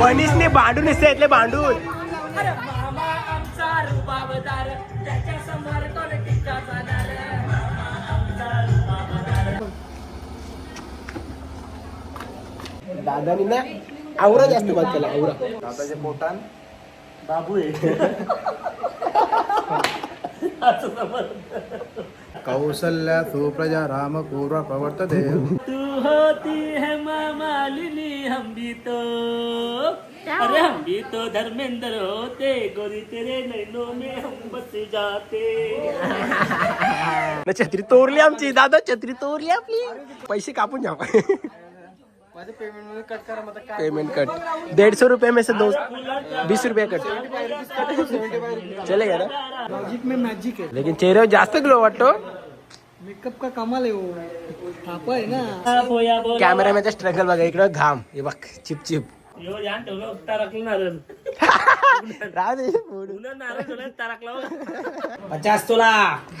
मनीषने भांडून दिसते इथले भांडून दादानी ना आवरा जास्त बात केला आवरा. दादाच्या पोटान बाबू आहे. कौसल्या सुप्रजा राम पूर्व प्रवर्तते। तू होती है मामालिनी हम भी तो। अरे हम भी तो धर्मेंद्र होते गोरी तेरे नैनों में हम बस जाते। ना छत्री तोरली आमची दादा छत्री तोरली आपली। पैसे कापून माझे पेमेंट कट करा मग काय पेमेंट कट डेढ़ सौ रुपये में से दो बीस रुपये कट चलेगा ना? मॅजिक में मॅजिक है। लेकिन चेहऱ्यावर जास्त ग्लो वाटतो। मेकअप का कमाल है वो। थापा है ना। बोया बोला कॅमेरामॅनचा स्ट्रगल बघा इकडं घाम हे बघ चिप चिप. यो पचास तुला.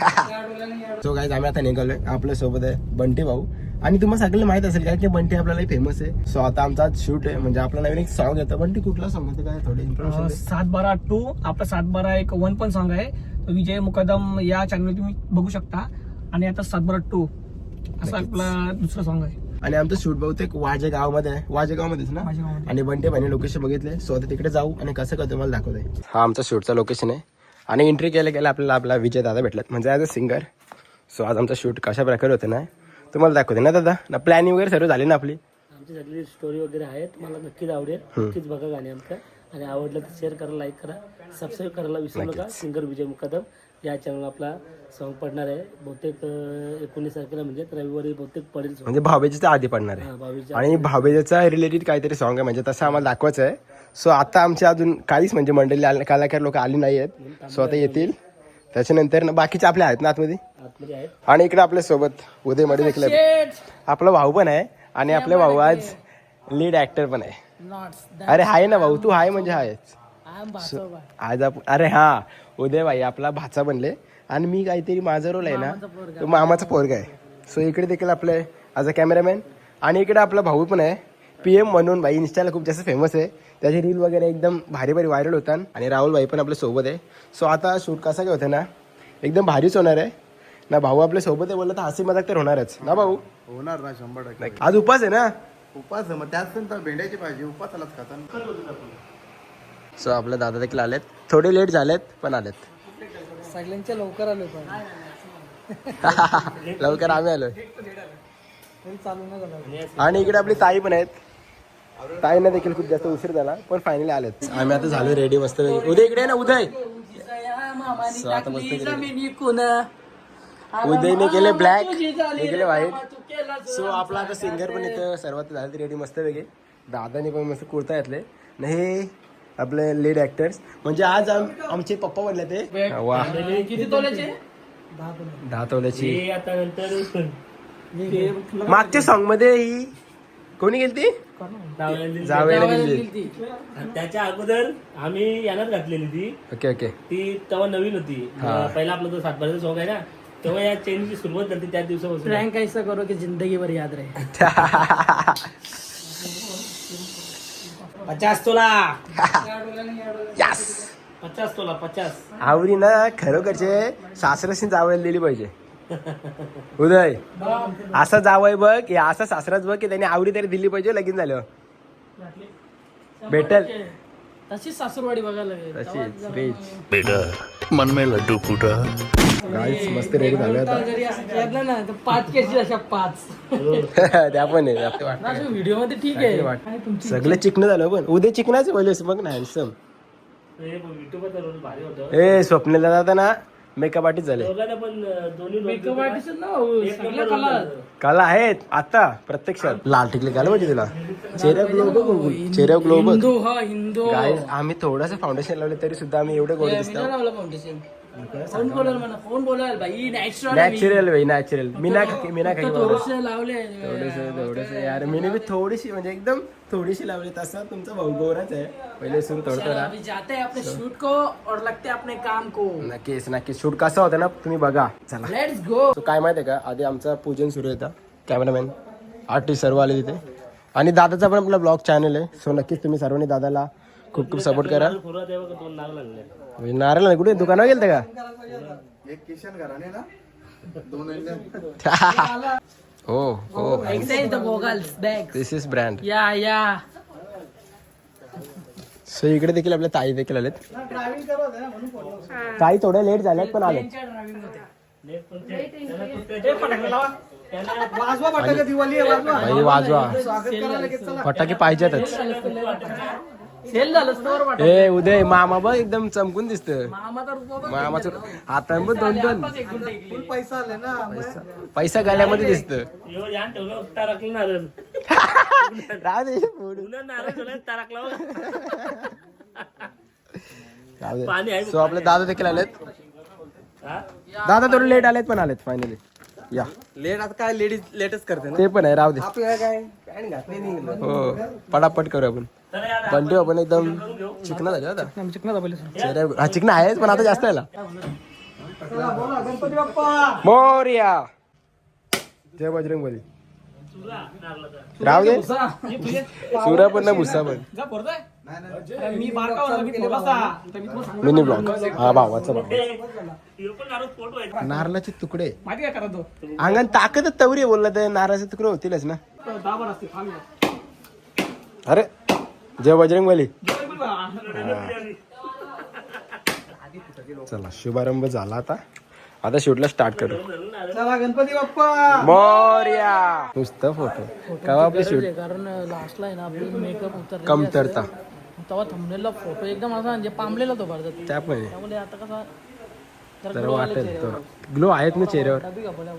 सो गाईज आम्ही आता निघालोय आपल्यासोबत आहे बंटी भाऊ. आणि तुम्हाला सगळं माहीत असेल काय की बंटी आपल्याला फेमस आहे. सो आता आमचा शूट आहे म्हणजे आपला नवीन एक सॉन्ग येतं. बंटी कुठला सॉन्ग येतं काय थोडी इन्फॉर्मेशन सात बारा टू आपला सात बारा एक वन पण सॉन्ग आहे. तो विजय मुकदम या चॅनल तुम्ही बघू शकता. आणि आता सात बारा टू असं आपला दुसरं सॉन्ग आहे. आणि आमचं शूट बहुतेक वाजे गावामध्ये आहे. वाजे गावामध्येच ना. आणि बंटे भाईने लोकेशन बघितले सो आता तिकडे जाऊ आणि कसं कसं तुम्हाला दाखवत आहे हा आमचा शूटचा लोकेशन आहे. आणि एंट्री केल्या केल्या आपल्याला आपला विजय दादा भेटलात. म्हणजे ॲज अ सिंगर सो आज आमचा शूट कशा प्रकारे होतं ना? तुम्हाला दाखवते ना दादा? ना प्लॅनिंग वगैरे सर्व झाली ना आपली? आमची सगळी स्टोरी वगैरे आहे तुम्हाला नक्कीच आवडेल. नक्कीच बघा गाणी आमचं आणि आवडलं तर शेअर करा लाईक करा सबस्क्राईब करायला विसरू नका. सिंगर विजय मुकदम या चॅनल आपला सॉन्ग पडणार आहे. बहुतेक एकोणीस तारखेला म्हणजे रविवारी बहुतेक पडेल. म्हणजे भावेजीच्या आधी पडणार आहे. आणि भावेजाचा रिलेटेड काहीतरी सॉन्ग आहे. म्हणजे तसं आम्हाला दाखवायचं आहे. सो आता आमच्या अजून काहीच म्हणजे मंडळी कलाकार लोक आली नाही आहेत सो आता येतील. त्याच्यानंतर ना बाकीचे आपले आहेत ना आतमध्ये? आतमध्ये आहेत. आणि इकडे आपल्यासोबत उदयमध्ये देखील आहे. आपला भाऊ पण आहे आणि आपले भाऊ आज लीड ऍक्टर पण आहे. अरे हाय ना भाऊ तू हाय म्हणजे हायच. आज आप अरे हा उदय भाई आपला भाचा बनले. आणि मी काहीतरी माझा रोल आहे ना तो मामाचा पोरगा आहे. सो इकडे देखील आपले ॲज अ कॅमेरामॅन आणि इकडे आपला भाऊ पण आहे. पी एम म्हणून भाई इन्स्टाला खूप जास्त फेमस आहे. त्याचे रील वगैरे एकदम भारी भारी व्हायरल होतात आणि राहुल भाई पण आपल्यासोबत आहे. सो आता शूट कसं काय होतं ना? एकदम भारीच होणार आहे. ना भाऊ आपल्यासोबत आहे बोललं तर हसी मजाक तर होणारच. ना भाऊ? होणार ना शंभर टक्के. आज उपास आहे ना? उपास आहे, मग पण तर भेंड्याची पाहिजे उपासालाच खाता सो आपले दादा देखील आलेत. थोडे लेट झालेत पण आलेत. सगळ्यांच्या लवकर आलो पण. लवकर आम्ही आलोय. आणि इकडे आपली ताई पण आहेत. ताईंना देखील खूप जास्त उशीर झाला पण फायनली आलेत. आम्ही आता झालो रेडी मस्त उदय इकडे ना उदय. आता मस्त उदयने केले ब्लॅक मी केले व्हाईट सो आपला आता सिंगर पण इथं सर्वात झालं रेडी मस्त वेगळे दादाने पण मस्त कुर्ता घेतले. न हे आपले लीड ऍक्टर्स म्हणजे आज आम- आमचे पप्पा बनले ते. वा. दहा तोल्याची. हे आता नंतर मागच्या सॉन्गमध्ये ही कोणी गेली लावलेली. जावेला गेली आणि त्याच्या अगोदर आम्ही यानाच घातलेली ती. Okay okay. ती तेव्हा नवीन होती. पहिला आपला तो सातबाराचा सॉंग आहे ना तेव्हा या चेनची सुरुवात झाली त्या दिवसापासून. प्रँक ऐसा करो की जिंदगी भर याद रहे. पचास तोला. यस पचास तोला पचास. आवडी ना खरोखरचे सासऱ्याशी जावयाला दिली पाहिजे. उदय असं जावय बघ की असं सासराच बघ की त्याने आवडी तरी दिली पाहिजे लगीन झालं भेटल. तशीच सासूरवाडी बघायला लागेल. तशीच रिच बेटा मन में लड्डू फूटा. गाईस मस्त रेडी झालं आता. जरी असं केलं ना तर पाच केजी अशा पाच. त्या पण आहे. व्हिडिओमध्ये ठीक आहे. सगळं चिकन झालं पण. उद्या चिकनाच पहिले बघ ना हॅन्सम ए स्वप्नेला जाता ना मेकअप आर्टिस्ट झाले. दोघांना पण अं, दोन्ही role मेकअप होते. आर्टिस्ट ना एक सगळ्या number कला आहेत आता प्रत्यक्षात. लाल टिकले काल पाहिजे तुला? चेहऱ्या ग्लो बघ चेहऱ्या ग्लो बघ. हिंदू हा हिंदू. काय आम्ही थोडंसं फाउंडेशन लावले तरी सुद्धा आम्ही एवढे गोड दिसतो. फाउंडेशन फोन बोलाल म्हणा फोन बोलाल बाई नॅचरल नॅचरल भाई नॅचरल मीना मीना काही थोडंसं लावले थोडेसे थोडेसे यार मीने बी थोडीशी म्हणजे एकदम थोडीशी लावली तसा तुमचा भाऊ गोराच आहे पहिले सुरू थोडं थोडा अभी जाते हैं अपने शूट को और लगते हैं अपने काम को नक्कीच नक्कीच शूट कसा होता ना तुम्ही बघा चला लेट्स गो काय माहिती आहे का आधी आमचं पूजन सुरू होतं कॅमेरामॅन आर्टिस्ट सर्व आले तिथे आणि दादाचा पण आपला ब्लॉग चॅनल आहे सो नक्कीच तुम्ही सर्वांनी दादाला खूप खूप सपोर्ट करा. दोन नाग लागले म्हणजे नारायण नाही, कुठे? दुकानावर गेलते का? हो हो. Exchange the goggles bag this is brand yeah yeah so इकडे देखील आपल्या ताई देखील आलेत. ताई थोड्या लेट झाल्यात पण आलेत वाजवा फटाके दिवाळी आहे वाजवा. भाई वाजवा. स्वागत करा लगेच चला. फटाके पाहिजेतच. सेल झालं स्टोर वाटत. ए उदय मामा बघ एकदम चमकून दिसत मामा तर मामाचं हातान पण दोन दोन. फुल पैसा आले ना पैसा. गळ्यामध्ये दिसत एवढं यान ठेवलं तारकलं नारळ पुन्हा नारळ ठेवलं तारकला पाणी आहे सो आपले दादा देखील आलेत? दादा थोडे लेट आलेत पण आलेत फायनली या. लेट आता काय लेडीज लेटच करते ना. ते पण आहे राहू दे. आपल्याला काय काय घातले नाही. हो पटापट करू आपण. बंटी आपण एकदम चिकना झाले आता. चिकना चेहऱ्या हा चिकना आहेच पण आता जास्त आला बोला गणपती बाप्पा. मोर्या. जय बजरंग बली. राहू दे. सुरा पण ना भुसा पण. मिनी ब्लॉग हा भावाचा भाव ह्यो पण नारळ फोटो आहे नारळाचे तुकडे. अंगण ताकदच तवरी बोलला तर नारळाचे तुकडे होतीलच ना. अरे जय बजरंग बली जेवण पण बघा. चला शुभारंभ झाला आता. आता शूटला स्टार्ट करू. चला गणपती बाप्पा. मोर्या. नुसतं फोटो केव्हा आपली शूट कारण लास्टला आहे ना आपली मेकअप उतर कमतरता. तेव्हा थंबनेलला फोटो एकदम असा म्हणजे पांबलेला तो भरतात त्या पण आहे. त्यामुळे आता कसा जरा तर वाटेल चेहऱ्यावर. तर ग्लो आहेत ना चेहऱ्यावर. डबी का बोला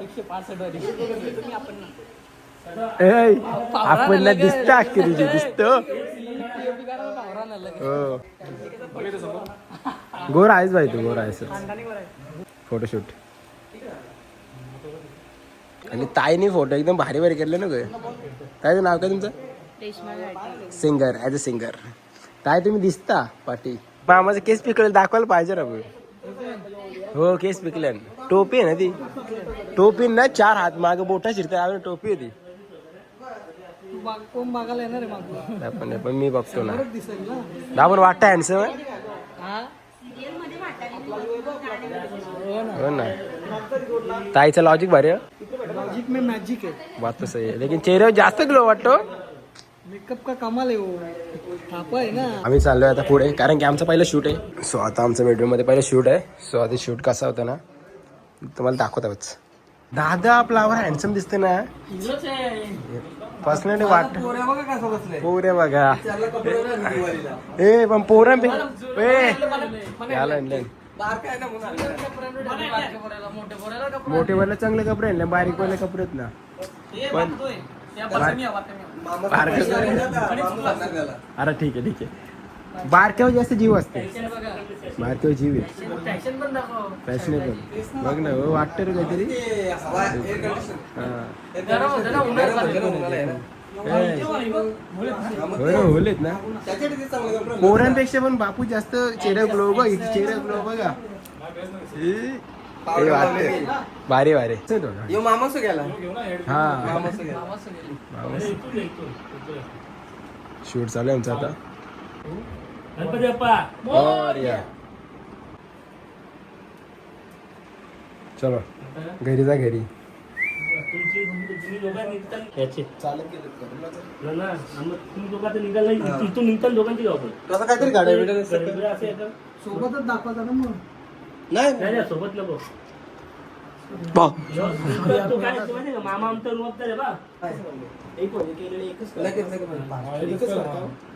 एकशे पासष्ट आपण दिसत अखेरीची दिसत. गोर आहेस भाई तू गोर आहेस. फोटोशूट आणि ताईनी फोटो एकदम भारी भारी केले ना ग. ताईचं नाव काय तुमचं? सिंगर ऍज अ सिंगर ताई तुम्ही दिसता पाटी. मामाचं केस पिकलेलं दाखवायला पाहिजे ना बघ. हो केस पिकले टोपी आहे ना ती. टोपी ना चार हात माग बोटा शिरता टोपी होती तू. बाग कोण बघायला येणार आहे मागून? आपण पण मी बघतो ना. दिसेल ना? आपण वाटतं हँडसम हा? हो ना. ताईचं लॉजिक भारी आहे. लॉजिक में मॅजिक आहे. बात तो सही है लेकिन चेहऱ्यावर जास्त ग्लो वाटतो. मेकअप का कमाल आहे हो. थापा आहे ना. आम्ही चाललोय आता पुढे कारण की आमचं पहिलं शूट आहे. सो आता आमचं बेडरूममध्ये पहिलं शूट आहे. सो आधी शूट कसा होता ना तुम्हाला दाखवताच दादा आपला आवर हँडसम दिसते ना. हिरोच आहे. पर्सनली वाट पोऱ्या बघा कसं बसले पोरे बघा. ए पण पोरं. मोठे वाले चांगले कपडे आणले बारीक वाले कपडे आहेत ना. त्याला. अरे ठीक आहे ठीक आहे. बारक्यावर जास्त जीव असते. बारक्यावर जीव आहे. फॅशनेबल बघ ना हो, वाटतं रे काहीतरी. हा. होलेत ना. पोरांपेक्षा पण बापू जास्त चेहरा ग्लो बघ इथे चेहरा ग्लो बघा. वाटतंय. भारी मामा सो गेला हा. मामा सो गेला शूट चालू आहे आमचं आता. गणपती बाप्पा मोरया. चलो घरी जा घरी. तुमची तुम्ही दोघं निघताल. याचे ना ना आम्ही- तुम्ही दोघं आता निघाल नाही इथून निघताल दोघांची जाऊ आपण कसं काहीतरी गाड्या बिड्या गडबड असं येतं. सोबतच दाखवता ना मग. नाही. नाही, सोबत नको. तो काय असतो माहिती का? मामा आमचा रुबाबदार आहे बा. लगेच लगेच.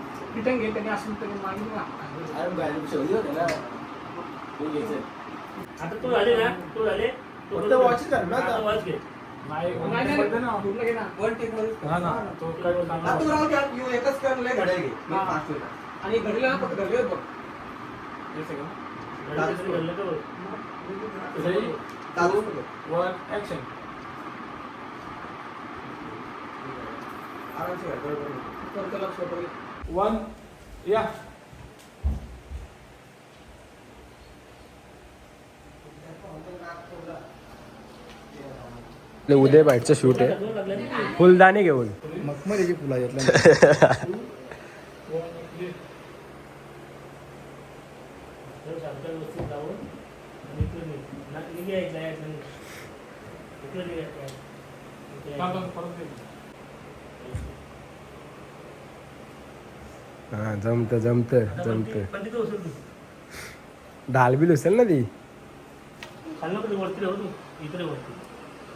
रिटर्न घे त्यांनी असेल तरी मागून वा. आता तू झाले ना तू झाले तू फक्त watch कर ना आता. आता watch घे नाही, नाही, पूर्ण घे ना. हा, तू राहू द्या. यू एकच कर लय घड्याळ घे. मी हा. पाच. आणि घडीला ना फक्त बघ घडलं तरी घडलं तर बघ. चालू नको. आरामशीर घ्या, बरोबर आहे. फक्त लक्ष. वन या उदय बाईटचं शूट आहे. फुलदाणे घेऊन. मखमलीची फुलं घेतलं तर सारखं व्यवस्थित लावून आणि इकडे निघ. ना- निघायचं आहे, यायचं नाही. इकडे निघायचं आहे. इकडे यायचं. हा जमत जमत जमत. ती- पण तिथं उचल तू. ना ती? खाली नको ते वरती राहू तू. इकडे वरती.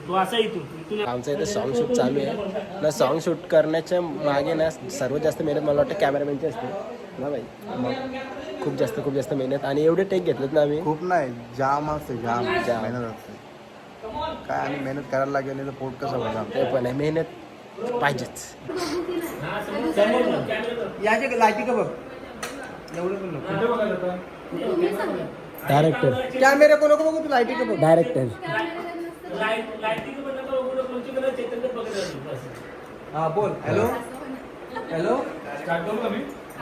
तू असा इथून इथून आमचं इथं सॉन्ग शूट चालू आहे. ना सॉन्ग शूट करण्याच्या मागे ना सर्वात जास्त मेहनत मला वाटतं कॅमेरामॅनची असते. ना बाई मग खूप जास्त खूप जास्त मेहनत. आणि एवढे टेक घेतलेत ना आम्ही. खूप नाही जाम असते जाम. जाम. मेहनत असते. काय आणि मेहनत करायला लागेल नाही तर पोट कसं भरणार? ते पण आहे. मेहनत पाहिजेच याचे लाईटी का बघ. एवढं पण नको. डायरेक्टर. कॅमेरा को नको बघू तू लाईटी का बघ. डायरेक्टर. लाइट लाईटिंग पण नका उघडं कोणची कलर चेतन बघत राहतो बस. हा बोल. हॅलो? हॅलो?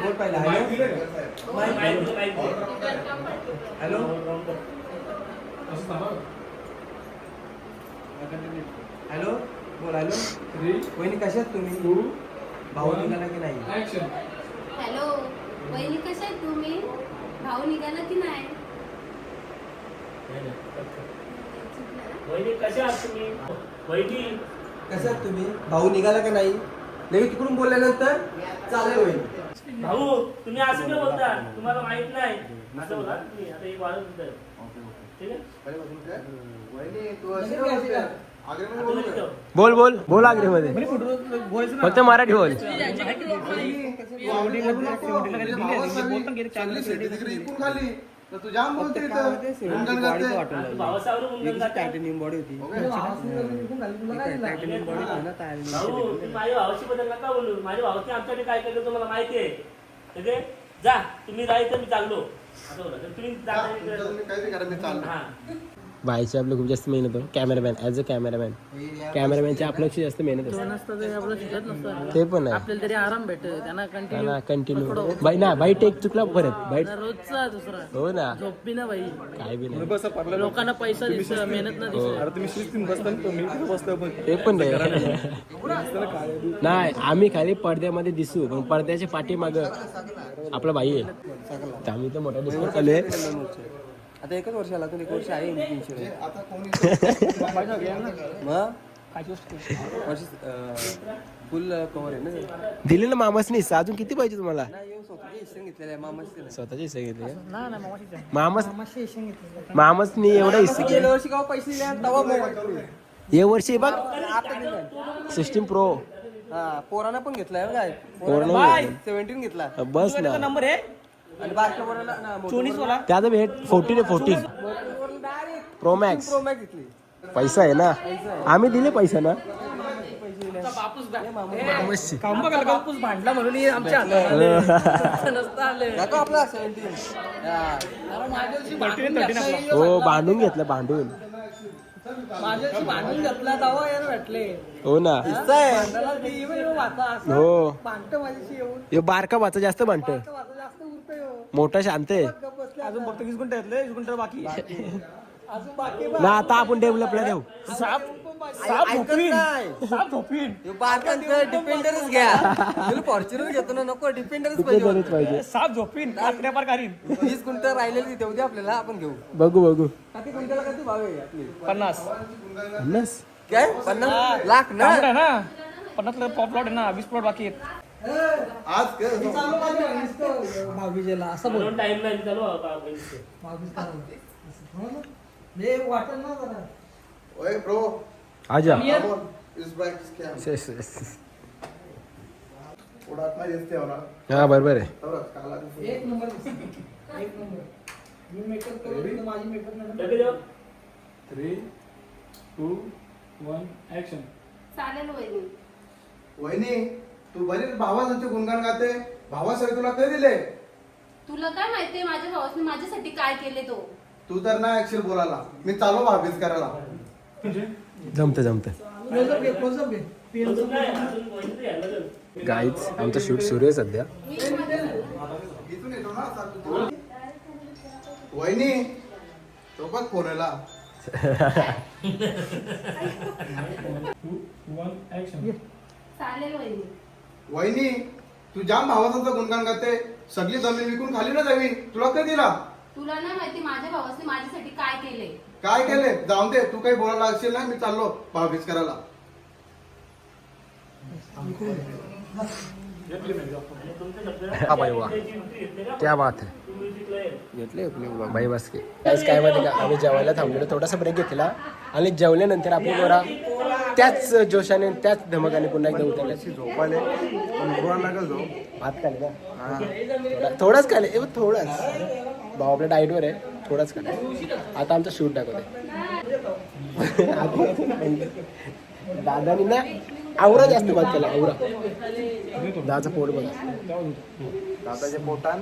बोल पहिला. हॅलो? लाइट दे, लाइट दे. हॅलो? राऊंड कर. हॅलो? बोल हॅलो वहिनी कशात तुम्ही? भाऊ निघाला की नाही? हॅलो वहिनी कशा आहेत तुम्ही? भाऊ निघाला की नाही. वहिनी कशा आहात तुम्ही? वहिनी? कशात तुम्ही? भाऊ निघाला का नाही? लगेच तिकडून बोलल्यानंतर चालेल वहिनी. भाऊ तुम्ही असं काय बोलता? तुम्हाला माहीत नाही. असं बोला. तुम्ही आता एक वाढत होतं. ठीक आहे? आता लगेच जाऊ. बोल बोल. बोल आग्रे मध्ये फक्त मराठी बोल. बोलते बॉडी होती माझ्या भावाशी बद्दल नका बोलू माझ्या भावाची आमच्याकडे काय केलं तुम्हाला माहिती आहे जा तुम्ही जायचं मी चाललो तुम्ही काहीतरी करा मी चाललो हा बाईची आपलं खूप जास्त मेहनत आहे. Cameraman as a cameraman. कॅमेरामॅनची आपल्यापेक्षा जास्त मेहनत असते ते पण आहे. त्यांना कंटिन्यू कंटिन्यू बाई ना बाई टेक चुकला परत. बाई रोजचा दुसरा. हो ना. ना काय बी नाही. लोकांना पैसा दिसत मेहनत ना दिसत ते पण नाही नाही आम्ही खाली पडद्यामध्ये दिसू पण पडद्याच्या पाठीमाग आपला बाई आहे. आम्ही तर मोठा दिसतो चालू आता एकच वर्ष आला एक वर्ष आहे इन्शुरन्स. आता कोणी मग? वर्ष फुल कव्हर आहे ना. दिले ना मामासनी अजून किती पाहिजे तुम्हाला? स्वतःचे हिस्से घेतले का? मामास मामासनी एवढा हिस्से गेल्या वर्षी केव्हा पैसे ये वर्षी बघ. System pro. हा पोरानं पण घेतलाय बघा. पोरानं. सेव्हन्टीन घेतला. बस ना. नंबर आहे. आणि बारक्या पोराला ना चोवीस वाला? त्याचं भेट फोर्टीन आहे fourteen pro max pro max घेतली पैसा आहे ना? आम्ही दिले पैसा ना? काम बघायला कापूस भांडला म्हणून हे आमच्या हातात नसतं आलं. दाखव आपला सेव्हन्टीन अरे माझ्याशी भांडून घेतला हो भांडून घेतलं भांडून. माझ्याशी भांडून घेतला तेव्हा यार भेटले. हो ना. भांडायला ते येऊ येऊ वाचा असं हो. भांडतं माझ्याशी येऊन. हे बारका वाचा जास्त भांडत वाचा मोठा शांत आहे. अजून फक्त वीस गुंठ घेतले वीस गुंठ बाकी अजून बाकी ना आता आपण डेव्हलपला देऊ साप साप झोपीन. साप झोपीन. बारकांचं डिपेंडरच घ्या. तुला फॉर्च्युनर घेतो ना नको डिपेंडरच ते पाहिजे साप झोपीन आकड्या पार काढीन. वीस गुंठ राहिलेली तेवढी आपल्याला आपण घेऊ. बघू बघू. किती गुंठ्याला किती भाव? आहे आपली. पन्नास. पन्नास? काय? पन्नास? लाख ना कांबड आहे ना? पन्नास प्लॉट प्लॉट आहे ना वीस प्लॉट बाकी आहेत. आज कर. भाऊबीजेला असं बोल. टाइम नाही चालू वाटत ना. जरा. ओय ब्रो आजा. इस बाइक क्या येस येस उड़ात नाही दिसते मला. हा बरोबर आहे. एक नंबर एक नंबर. मी मेकअप करून माझी मेकअप नाही. थ्री टू वन ऍक्शन चालेल वहिनी. वहिनी तू बरीच भावासाठी गुणगान गाते. भावासाठी तुला कधी दिले तुला काय माहितीये माझ्या भावाने माझ्यासाठी काय केले तो? तू तर नाही ऍक्च्युअल बोलायला. मी चालू भाभीच करायला. जमतं जमतं काय? गाईच आमचं शूट सुरू आहे सध्या. इथून येतो ना सातू. वहिनी तो बघ ऍक्शन चालेल वहिनी. वहिनी तू जाम भावाचं गुणगान गाते. सगळी जमीन विकून खाली ना जावी. तुला कधी दिला? तुला नाही माहिती माझ्या भावाने माझ्यासाठी काय केले. काय केले? जाऊन दे. तू काही बोलायला लागशील ना? मी चाललो भाभीच करायला? क्या बात है. घेतले बाई बस की. काहीच काय माहिती का आम्ही जेवायला थांबलेलो थोडासा ब्रेक घेतला आणि जेवल्यानंतर आपली पोरा त्याच जोशाने त्याच धमकाने पुन्हा एकदा उतरले. झोपाले भात खाले का थोडा- थोडाच खाले ए, थोडाच. भाऊ आपल्या डाईटवर आहे थोडाच खाले आता आमचा शूट दाखवते. दादानी ना आवरा जास्त भात केला आवरा. दादाचं पोट बघा. दादाचे पोटान?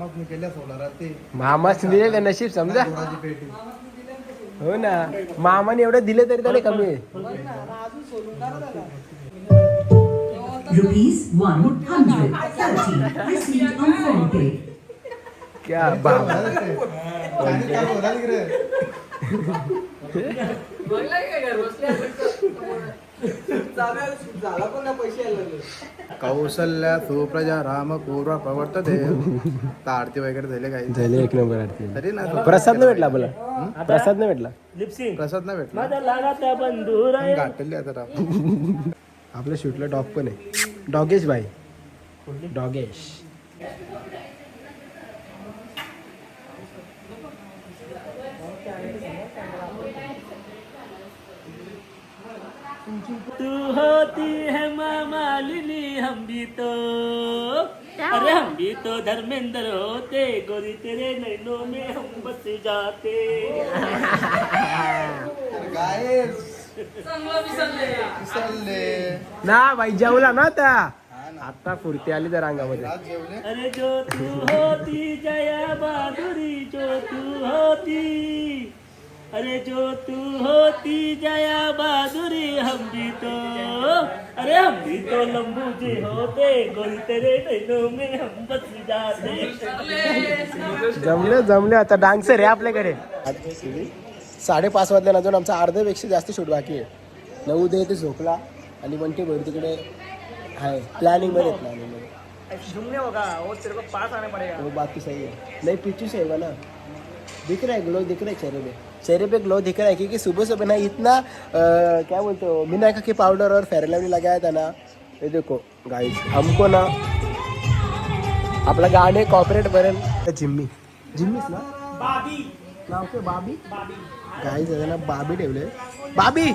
मामाच केल्या ते मामाच दिले नशीब समजा? पेटी. हो ना. मामाने एवढं दिले तरी त्याला कमी आहे. Rupees 130 received on phone pay. क्या बाबा की काय घर बसल्या? झाला पण ना पैसे यायला लागले. कौशल्या सुप्रजा राम पूर्व प्रवर्तते. तर आरती वगैरे झाले काही झाले एक नंबर आरती. तरी ना प्रसाद नाही भेटला आपला प्रसाद नाही भेटला. प्रसाद नाही भेटला. गाठली आता राव. आपल्या शूटला डॉग पण आहे. डॉगेश भाई डॉगेश. तू होती है मालिनी हम भी तो अरे हम भी तो धर्मेंद्र होते गोरी तेरे नैनों में हम बस जाते. ना भाई जेवला ना आता. आता फुर्ती आली त्या आज जेवले? अरे जो तू होती जया बहादुरी जो तू होती. तो। अरे हम भी तो लंबू जी होते गोरी तेरे नैनों में हम बस जाते। जमले जमले आता डान्सर आहे आपल्याकडे. साडेपाच वाजल्या अजून आमचा अर्ध्यापेक्षा जास्त शूट बाकी आहे. नऊ दे ते झोपला. आणि बंटी भर तिकडे आहे. प्लॅनिंगमध्ये प्लॅनिंगमध्ये. झूमने होगा तेरे को पास आने पड़ेगा वो बात तो सही है नहीं पीछू से होगा ना. दिख रहा है ग्लो दिख रहा है चेहरे चेहरे पे ग्लो दिख रहा है क्योंकि सुबह सुबह ना इतना अ, क्या बोलते हो बिना की पाउडर और फेयर लवली लगाया था ना। ये देखो गाइस हमको ना आपला गाणे कॉपरेट बरेल जिम्मी जिम्मीच ना? बाबी। नाव काय बाबी? गाईज आहे ना बाबी ठेवले बाबी!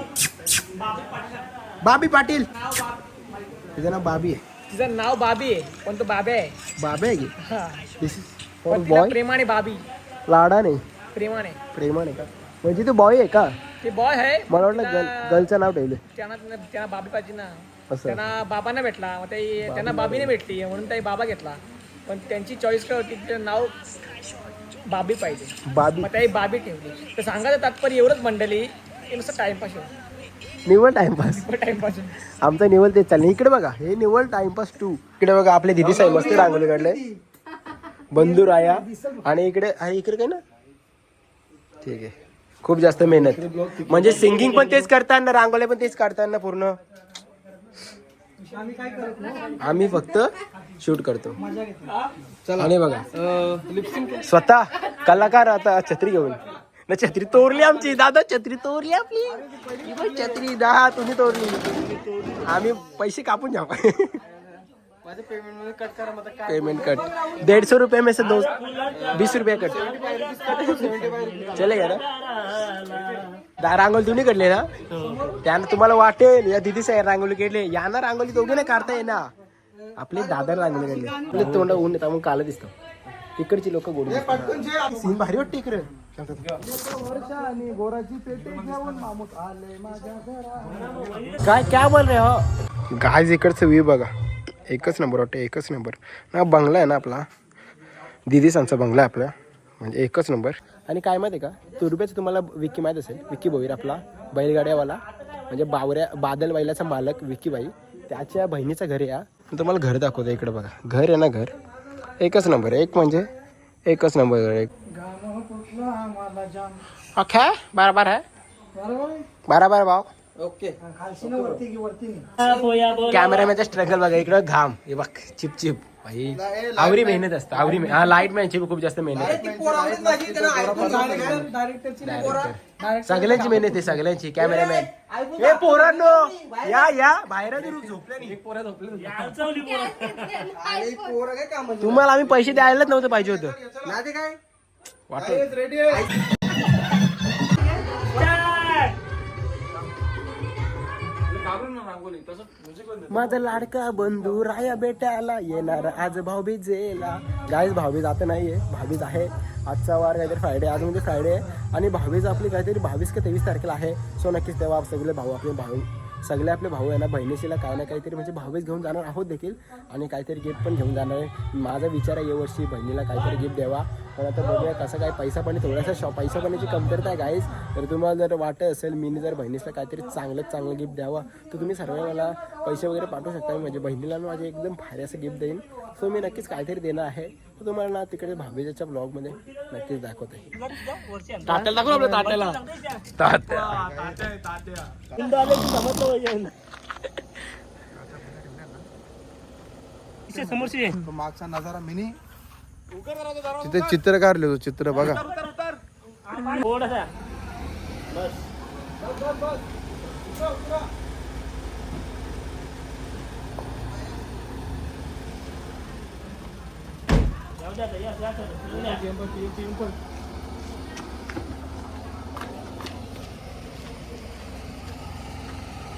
बाबी पाटील। तिचं नाव बाबी। आहे तिचं नाव बाबी आहे पण तो बाबे आहे बाबी आहे की हा. बॉय प्रेमाने बाबी। लाडा नाही। प्रेमाने. प्रेमाने. का म्हणजे तू बॉय आहे का? ते बॉय आहे. मला वाटलं गर्ल गर्लचं नाव ठेवले त्यांना त्यांना बाबी पाहिजे ना असं. त्यांना बाबांना भेटला. मग ते त्यांना बाबीने भेटली. म्हणून त्याही बाबा घेतला. पण त्यांची चॉईस काय होती? तिचं नाव बाबी पाहिजे बाबी. मग त्याही बाबी ठेवली. तर सांगायचं तात्पर्य एवढंच मंडळी की नुसतं टाइमपास निवड टाइमपास टाइमपास आमचा निवल तेच चाललं इकडे बघा हे निवल टाइमपास टू इकडे बघा आपले दिदी साहेब मस्त रांगोली काढले. बंधू राया आणि इकडे आहे इकडे काय ना? ठीक आहे. खूप जास्त मेहनत. म्हणजे सिंगिंग पण तेच करताना रांगोळ्या पण तेच काढताना पूर्ण. आम्ही फक्त शूट करतो. आणि बघा. स्वतः कलाकार आता छत्री घेऊन. ना छत्री तोरली आमची. दादा छत्री तोरली आपली. छत्री दा तुम्ही तोरली. आम्ही पैसे कापून जाऊ. पेमेंट कट डेढ़ सौ रुपये में से दो बीस रुपये कट चलेगा ना दहा रांगोली तुम्ही काढले ना? त्यानं तुम्हाला वाटेल. या दिदी साहेब रांगोली काढले. यांना रांगोली दोघे ना काढता येणार आपले दादा रांगोली काढले. आपले तोंड ऊन येतात मग काल दिसतं. तिकडची लोक गोड सीन भारी वाटते इकडे. काय काय बोल रे हो? गाय इकडचं व्ह्यू बघा. एकच नंबर वाटतं एकच नंबर. ना बंगला आहे ना आपला. दिदी सांचा बंगला आहे आपला. म्हणजे एकच नंबर. आणि काय माहिती आहे का? तुरब्याचं तुम्हाला विकी माहीत असेल. विकी भोईर आपला बैलगाड्यावाला. म्हणजे बावऱ्या बादल बैलाचा मालक विकी बाई त्याच्या बहिणीचं घर आहे हा. तुम्हाला घर दाखवतो इकडे बघा. घर आहे ना घर? एकच नंबर आहे. एक म्हणजे एकच नंबर आहे. एक अख्या? बारा बारा आहे? बारा बारा भाव. ओके. वरती की वरती कॅमेरामॅनचा स्ट्रगल बघा इकडं घाम. हे बघ चिप चिप. भाई आवरी मेहनत असतं आवरी. हा लाइट मॅनची खूप जास्त मेहनत आहे ती पोरं आवडत नाही, त्यांना ऐकून झालं काय? डायरेक्टरची Director. सगळ्यांची मेहनत आहे सगळ्यांची. कॅमेरामॅन हे पोरांनो या या. बाहेर झोपले नाही. आणि पोरं काय कामाची? तुम्हाला आम्ही पैसे द्यायलाच नव्हतं पाहिजे होतं. नाही ते काय वाटत माझा लाडका बंधू राया बेट्याला येणार. आज भाऊबीजेला गायच भाऊबीज आता नाहीये. भाऊबीज आहे. आजचा वार काहीतरी फ्रायडे आज म्हणजे फ्रायडे आहे आणि भावीज आपली काहीतरी बावीस का तेवीस तारखेला आहे. सो नक्कीच तेव्हा सगळे भाऊ आपले भाऊ सगळे आपले भाऊ आहे ना बहिणीशीला काय ना काहीतरी म्हणजे भावेच घेऊन जाणार आहोत देखील आणि काहीतरी गिफ्ट पण घेऊन जाणार आहे. माझा विचार आहे यावर्षी बहिणीला काहीतरी गिफ्ट द्यावा. पण आता बघूया कसं काय पैसा पाणी थोडासा शॉ पैसा पाण्याची कमतरता आहे गाईज तर तुम्हाला जर वाटत असेल मी जर बहिणीसला काहीतरी चांगलं चांगलं गिफ्ट द्यावा तर तुम्ही सर्व मला पैसे वगैरे पाठवू शकता. माझ्या बहिणीला माझे एकदम भारी असं गिफ्ट देईन. सो मी नक्कीच काहीतरी देणं आहे. तर तुम्हाला ना तिकडे भाभीच्या ब्लॉगमध्ये नक्कीच दाखवते. दाखव आपल्या तात्या. तो मागचा नजारा मिनी. तिथे चित्र काढले तो चित्र बघा.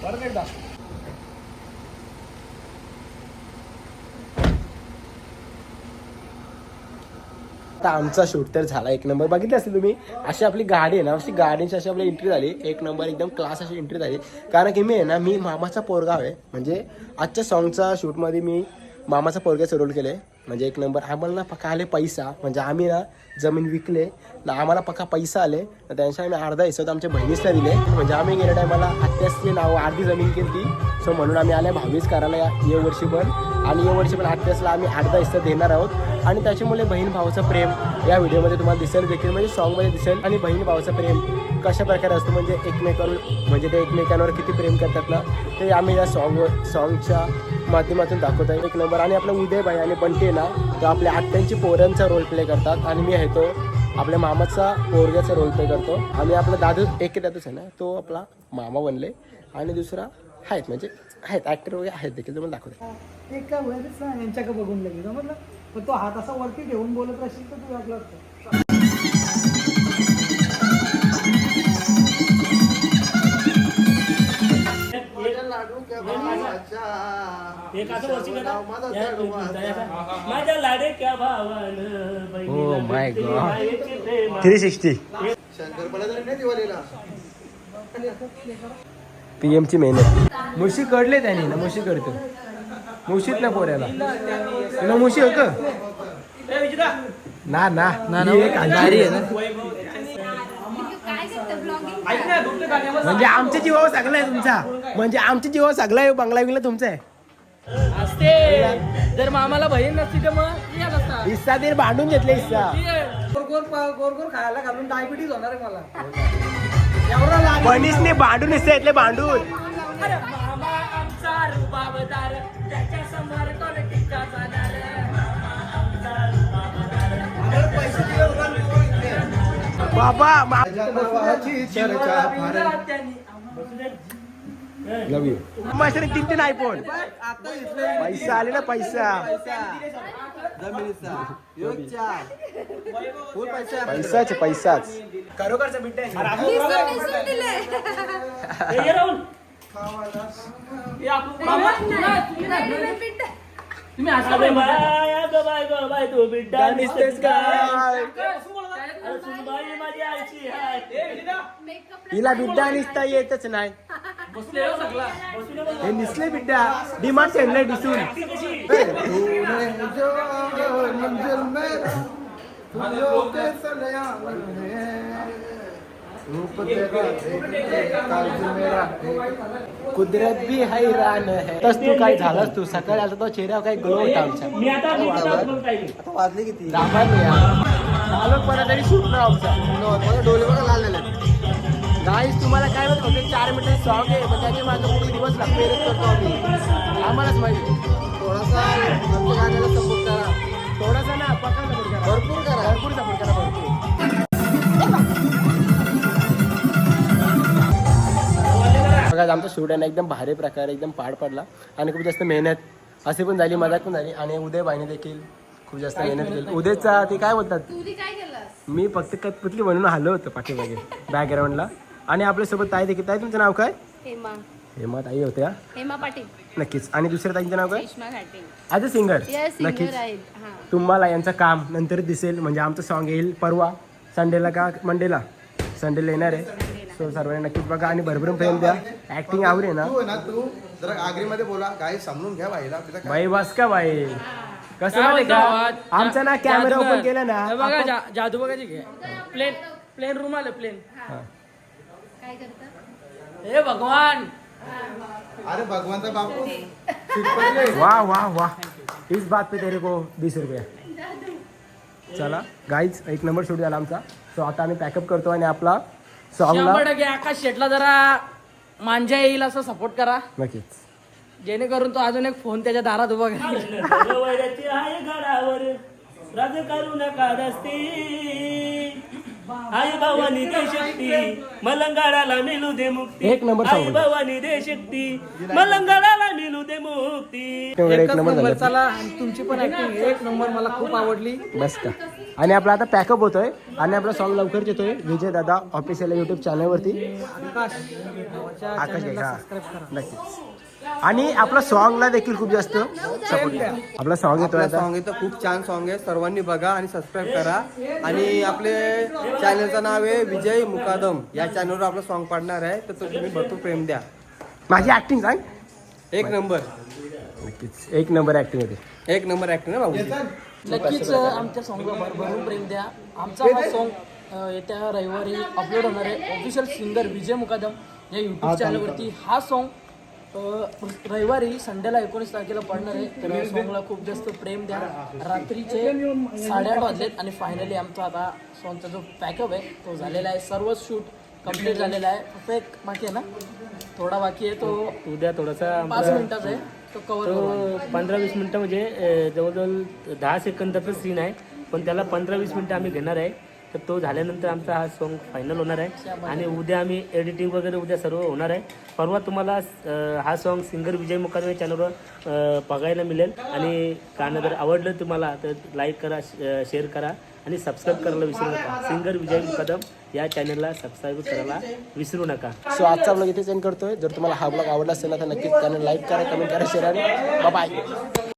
थोडासा आता आमचा शूट तर झाला. एक नंबर बघितलं असेल तुम्ही? अशी आपली गाडी आहे ना अशी गाडीची अशी आपली एंट्री झाली. एक नंबर एकदम क्लास अशी एंट्री झाली. कारण की मी आहे ना मी मामाचा पोरगाव आहे. म्हणजे आजच्या सॉंगचा शूटमध्ये मी मामाचा पोरगाचं रोल केले म्हणजे एक नंबर. आम्हाला ना पक्का आले पैसा. म्हणजे आम्ही ना जमीन विकले. ना आम्हाला पक्का पैसा आले. तर त्यांच्या आम्ही अर्धा हिस्सा तर आमच्या बहिणीसला दिले. म्हणजे आम्ही गेल्या टायमाला आत्यासली नाव अर्धी जमीन केली सो म्हणून आम्ही आले भावीस करायला या या वर्षी पण आणि या वर्षी पण आत्यासला आम्ही अर्धा हिस्सा देणार आहोत. आणि त्याच्यामुळे बहीण भावाचं प्रेम या व्हिडिओमध्ये तुम्हाला दिसेल देखील. म्हणजे सॉन्गमध्ये दिसेल. आणि बहीण भावाचं प्रेम कशा प्रकारे असतो? म्हणजे एकमेकांवर म्हणजे ते एकमेकांवर किती प्रेम करतात ना? ते आम्ही या सॉन्गवर सॉन्गच्या माध्यमातून दाखवत आहे. एक नंबर. आणि आपला उदयभाई आणि बंटी आहे ना तो आपल्या आत्यांची पोरांचा रोल प्ले करतात. आणि मी आहे तो आपल्या मामाचा पोरग्याचा रोल प्ले करतो. आणि आपला दादू एक दादूच आहे ना? तो आपला मामा बनले. आणि दुसरा आहेत म्हणजे आहेत ॲक्टर वगैरे आहेत देखील तुम्हाला दाखवते. एका वेळेस यांच्याकडे बघून लगेच म्हटलं तो हात असा वरती ठेवून बोलत असेल तर तू वाटलं माझ्या भावानं God. मायेची प्रेम थ्री सिक्स्टी शंकरपाळ्या तरी नाही दिवाळीला पी एमची मेहनत. मुशी कडले त्याने ना मुशी करतो मुशीत ना पोऱ्याला. तुला मुशी हो का ना ना. एक अंधारी आहे ना. काय ब्लॉगिंग म्हणजे आमच्या जीवावर सगळं आहे तुमचा. म्हणजे आमच्या जीवावर सगळं आहे बंगला बिंगला तुमचा आहे. असते. जर मामाला बहीण नसती तर मग या नसता हिस्सा ते भांडून घेतले हिस्सा खायला घालून डायबिटीज होणार आहे मला. एवढा लाग बनीसने भांडून हिस्सा घेतले भांडून. अरे मामा आमचा रुबाब रुबाबदार. त्याच्यासमोर कोण टिका जाणार. बाबा माझ्या नावाची चर्चा फार लव यू. मास्टर तीन तीन आयफोन पैसा आले ना पैसा. पैसाच पैसाच. राहुल तुम्ही अरे सुनबाई माझी आईची हिला बिड्डा निसता येतच नाही. हो हे निसले बिड्डा डिमांड सेंडले दिसून. कुदरत भी हैरान है. तस तू काय झालास तू? सकाळी आता तो चेहरा काही ग्लो होता आमच्या. मी आता. आता वाजले किती? रामायण परत तरी शूट ना आमचा. डोळे बघा गाईस तुम्हाला काय माहीत फक्त चार मिनिटं सॉंग आहे पण त्याच्यामागे पूर्ण दिवस लागतो करतो आम्ही. आम्हालाच माहिती. थोडासा आमच्या गाण्याला सपोर्ट करा. थोडासा ना पकडा support करा. भरपूर करा. भरपूर सपोर्ट करा भरपूर. बघा आमचा ना एकदम भारी प्रकारे एकदम पाड पडला. आणि खूप जास्त मेहनत. असे पण झाली मजाक पण झाली. आणि उदय बाईने देखील खूप जास्त मेहनत केली. उदयचा ते काय बोलतात? काय मी फक्त कटपुतली म्हणून आलो होतो पाठीमागे बॅकग्राऊंडला आणि आपल्यासोबत ताई देखील. ताई तुमचं नाव काय? हेमा. हेमा ताई होत्या. हेमा पाटील. नक्कीच. आणि दुसऱ्या ताईंचं नाव काय? ॲज अ सिंगर यस नक्कीच. हा. तुम्हाला यांचं काम नंतर दिसेल. म्हणजे आमचं सॉन्ग येईल परवा. संडेला का? मंडेला संडेला येणार आहे. सो सर्वांनी नक्कीच बघा आणि भरभरून प्रेम द्या. ऍक्टिंग आवडे ना? तू आहे ना तू जरा आगरीमध्ये बोला. काही समजून घ्या बाईला. काय बाई बस का बाई? कसं काय माहिती का? आमचा ना कॅमेरा जादूगर. ओपन केला ना हे बघा आपण- जा- जादू बघायची घे प्लेन प्लेन रूम आलं प्लेन काय करतात हे भगवान! अरे भगवंता बापू. वाह वाह वाह इस बात पे तेरे को बीस रुपये. चला गाईज एक नंबर शूट झाला आमचा. सो आता आम्ही पॅकअप करतो आणि आपला सॉंगला टक्के आकाश शेटला जरा मांजा येईल असं सपोर्ट करा. नक्कीच. जेणेकरून तो अजून एक फोन त्याच्या दारात उभा करेल. वैराची आहे गडावर. राज करू नका दस्ती आई भवानी दे शक्ती मलंगाडाला मिलू दे मुक्ती. एक नंबर आई भवानी दे शक्ती मलंगाडाला मिलू दे मुक्ती. एक एकच नंबर चला आणि तुमची पण ऍक्टिंग एक नंबर मला खूप आवडली. बस का आणि आपला आता पॅकअप होतोय. आणि आपला सॉन्ग लवकरच येतोय. विजय दादा ऑफिशियल युट्यूब चॅनलवरती आकाश. आकाश नक्कीच. आणि आपला सॉन्गला देखील खूप जास्त सपोर्ट द्या आपला आपला आता. सॉन्ग आहे तर खूप छान सॉन्ग आहे. सर्वांनी बघा आणि सबस्क्राईब करा. आणि आपले चॅनलचं नाव आहे विजय मुकादम. या चॅनलवर आपलं सॉन्ग पाडणार आहे. तर तो तुम्ही भरपूर प्रेम द्या. माझी ऍक्टिंग सांग. एक नंबर नक्कीच. एक नंबर ऍक्टिंग होते. एक नंबर ऍक्टर ना भाऊ नक्कीच आमच्या सॉंगला भरभरून प्रेम द्या. आमचा हा सॉन्ग येत्या रविवारी अपलोड होणार आहे. ऑफिशियल सिंगर विजय मुकादम या युट्यूब चॅनलवरती हा सॉन्ग रविवारी संडेला एकोणीस तारखेला पडणार आहे. तर या सॉंगला खूप जास्त प्रेम द्या. रात्रीचे साडेआठ वाजलेत आणि फायनली आमचा आता सॉंगचा जो पॅकअप आहे तो झालेला आहे. सर्व शूट कंप्लीट झालेला आहे. फक्त एक बाकी आहे ना? थोडा बाकी आहे तो उद्या थोडासा पाच मिनिटाचा आहे. तो तो पंधरा वीस मिनिटं म्हणजे जवळजवळ दहा सेकंदाचा सीन आहे. पण त्याला पंधरा वीस मिनिटं आम्ही घेणार आहे. तर तो झाल्यानंतर आमचा हा सॉन्ग फायनल होणार आहे. आणि उद्या आम्ही एडिटिंग वगैरे उद्या सर्व होणार आहे. परवा तुम्हाला हा सॉन्ग सिंगर विजय मुकादम चॅनलवर बघायला मिळेल. आणि गाणं जर आवडलं तुम्हाला तर लाईक करा शेअर करा. आणि सबस्क्राईब करायला विसरू नका. सिंगर विजय कदम या चॅनलला सबस्क्राईब करायला विसरू नका. सो आजचा ब्लॉग इथेच एंड करतोय. जर तुम्हाला हा ब्लॉग आवडला असेल तर नक्कीच चॅनल लाईक करा कमेंट करा शेअर आणि बाय